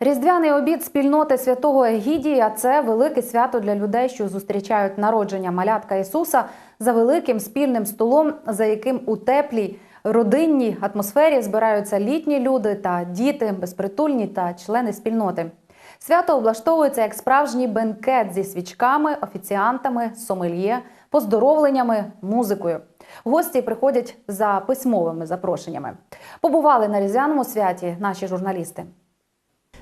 Різдвяний обід спільноти святого Егідія це велике свято для людей, що зустрічають народження малятка Ісуса за великим спільним столом, за яким у теплій родинній атмосфері збираються літні люди та діти, безпритульні та члени спільноти. Свято облаштовується як справжній бенкет зі свічками, офіціантами, сомельє, поздоровленнями, музикою. Гості приходять за письмовими запрошеннями. Побували на різдвяному святі наші журналісти.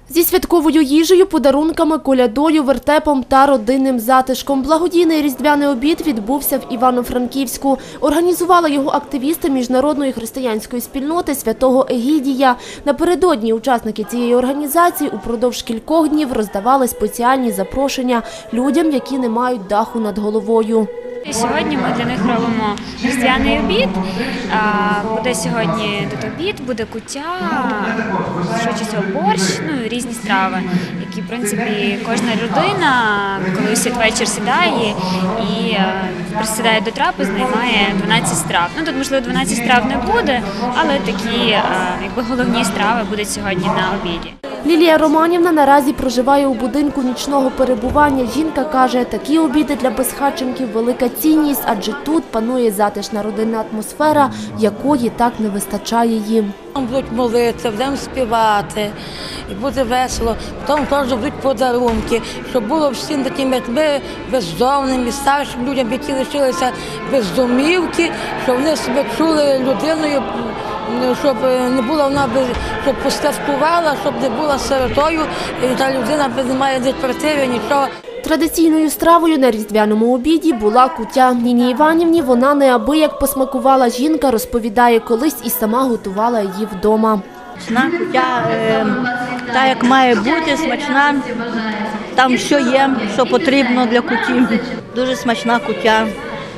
Зі святковою їжею, подарунками, колядою, вертепом та родинним затишком. Благодійний різдвяний обід відбувся в Івано-Франківську. Організували його активісти міжнародної християнської спільноти святого Егідія. Напередодні учасники цієї організації упродовж кількох днів роздавали спеціальні запрошення людям, які не мають даху над головою. Сьогодні ми для них робимо різдвяний обід. Буде сьогодні тут обід, буде куття, всього борщ, ну і різні страви, які, в принципі, кожна людина, коли святвечір сідає і е, присідає до трапезної, має 12 страв. Ну тут, можливо, 12 страв не буде, але такі е, якби головні страви будуть сьогодні на обіді. Лілія Романівна наразі проживає у будинку нічного перебування. Жінка каже, такі обіди для безхатченків – велика цінність, адже тут панує затишна родинна атмосфера, якої так не вистачає їм. Будуть молитися, будемо співати, і буде весело. Потім теж будуть подарунки, щоб було всім таким, як ми, бездомним і старшим людям, які лишилися без домівки, щоб вони себе чули людиною, щоб не була вона без, щоб постаткувала, щоб не була сиротою, і та людина не має де квартири, нічого. Традиційною стравою на різдвяному обіді була куття. Ніні Іванівні вона неабияк посмакувала жінка, розповідає, колись і сама готувала її вдома. Кутя, е, та як має бути, смачна. Там що є, що потрібно для куті. Дуже смачна кутя.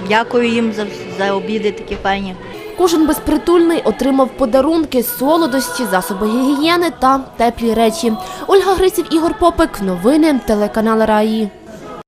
Дякую їм за, за обіди такі файні. Кожен безпритульний отримав подарунки, солодості, засоби гігієни та теплі речі. Ольга Гриців, Ігор Попик. Новини телеканал Раї.